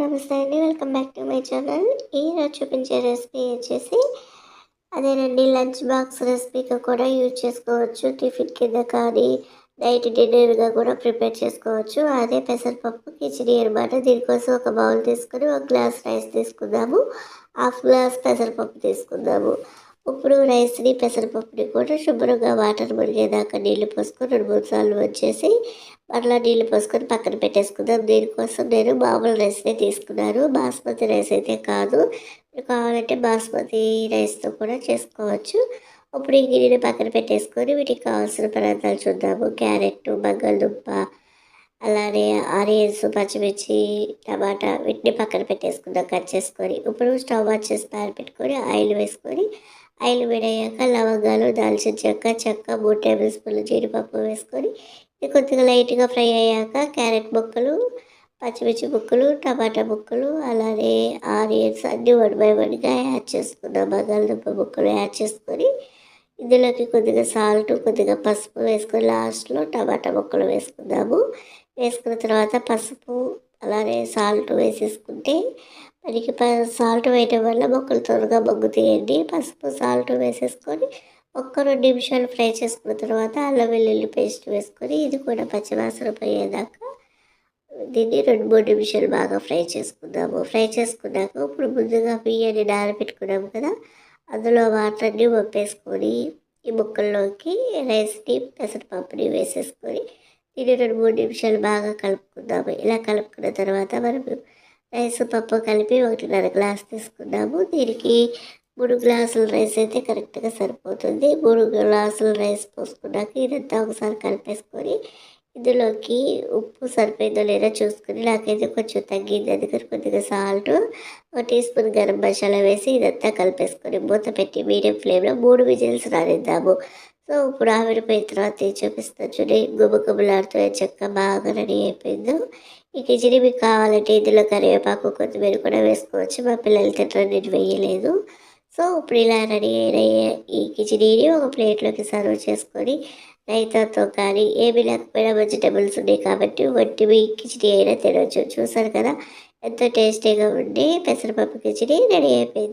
నమస్తే అండి. Welcome back to my channel. ఈరోజు చూపించే రెసిపీ వచ్చేసి అదేనండి లంచ్ బాక్స్ రెసిపీగా కూడా యూజ్ చేసుకోవచ్చు. టిఫిన్ కింద కానీ నైట్ డిన్నర్గా కూడా ప్రిపేర్ చేసుకోవచ్చు. అదే పెసరపప్పు కిచిడి అనమాట దీనికోసం ఒక బౌల్ తీసుకొని ఒక గ్లాస్ రైస్ తీసుకుందాము. హాఫ్ గ్లాస్ పెసరపప్పు తీసుకుందాము. ఇప్పుడు రైస్ని పెసరపప్పుని కూడా శుభ్రంగా వాటర్ మునిగేదాకా నీళ్ళు పోసుకొని రెండు మూడు సార్లు వచ్చేసి మరలా నీళ్ళు పోసుకొని పక్కన పెట్టేసుకుందాం. దీనికోసం నేను మామూలు రైస్నే తీసుకున్నాను. బాస్మతి రైస్ అయితే కాదు. మీరు కావాలంటే బాస్మతి రైస్తో కూడా చేసుకోవచ్చు. ఇప్పుడు ఈ గిన్నెని పక్కన పెట్టేసుకొని వీటికి కావాల్సిన పదార్థాలు చూద్దాము. క్యారెట్ బంగాళదుంప అలానే ఆనియన్స్ పచ్చిమిర్చి టమాటా వీటిని పక్కన పెట్టేసుకుందాం కట్ చేసుకొని. ఇప్పుడు స్టవ్ ఆన్ చేసి ప్యాన్ పెట్టుకొని ఆయిల్ వేసుకొని ఆయిల్ వేడయ్యాక లవంగాలు దాల్చిన చెక్క చెక్క మూడు టేబుల్ స్పూన్లు జీడిపప్పు వేసుకొని ఇది కొద్దిగా లైట్గా ఫ్రై అయ్యాక క్యారెట్ ముక్కలు పచ్చిమిర్చి ముక్కలు టమాటా ముక్కలు అలానే ఆనియన్స్ అన్నీ వన్ బై వన్గా యాడ్ చేసుకుందాం. బంగాళదుంప ముక్కలు యాడ్ చేసుకొని ఇందులోకి కొద్దిగా సాల్ట్ కొద్దిగా పసుపు వేసుకొని లాస్ట్లో టమాటా ముక్కలు వేసుకుందాము. వేసుకున్న తర్వాత పసుపు అలానే సాల్ట్ వేసేసుకుంటే మనకి సాల్ట్ వేయటం వల్ల మొక్కలు త్వరగా తీయండి. పసుపు సాల్ట్ వేసేసుకొని ఒక్క రెండు నిమిషాలు ఫ్రై చేసుకున్న తర్వాత అల్లం వెల్లుల్లి పేస్ట్ వేసుకొని ఇది కూడా పచ్చివాసన పోయేదాకా దీన్ని రెండు మూడు నిమిషాలు బాగా ఫ్రై చేసుకుందాము. ఫ్రై చేసుకున్నాక ఇప్పుడు ముందుగా బియ్యాన్ని నానబెట్టుకున్నాము కదా అందులో వాటర్ని వంపేసుకొని ఈ ముక్కల్లోకి రైస్ని పెసరపప్పుని వేసేసుకొని ఇది రెండు మూడు నిమిషాలు బాగా కలుపుకుందాము. ఇలా కలుపుకున్న తర్వాత మనం రైస్ పప్పు కలిపి ఒకటిన్నర గ్లాస్ తీసుకున్నాము దీనికి మూడు గ్లాసుల రైస్ అయితే కరెక్ట్గా సరిపోతుంది. మూడు గ్లాసుల రైస్ పోసుకున్నాక ఇదంతా ఒకసారి కలిపేసుకొని ఇందులోకి ఉప్పు సరిపోయిందో లేదో చూసుకుని నాకైతే కొంచెం తగ్గింది. అందుకని కొద్దిగా సాల్ట్ ఒక టీ స్పూన్ గరం మసాలా వేసి ఇదంతా కలిపేసుకొని మూత పెట్టి మీడియం ఫ్లేమ్లో మూడు విజిల్స్ రానిద్దాము. సో ఇప్పుడు ఆవిరిపోయిన తర్వాత చూపిస్తాను చూడండి గుబ గుబలాడుతూ చెక్క బాగా రెడీ అయిపోయిందో. ఈ కిచిడి మీకు కావాలంటే ఇందులో కరివేపాకు కొత్తిమీర కూడా వేసుకోవచ్చు. మా పిల్లలు తింటారు నేను వేయలేదు. సో ఇప్పుడు ఇలా రెడీ అయిన ఈ కిచిడీని ఒక ప్లేట్లోకి సర్వ్ చేసుకొని రైతాతో కానీ ఏమి లేకపోయినా వెజిటబుల్స్ ఉన్నాయి కాబట్టి వట్టివి కిచిడి అయినా తినవచ్చు చూసారు కదా? ఎంతో టేస్టీగా ఉండి పెసరపప్పు కిచిడి రెడీ అయిపోయింది.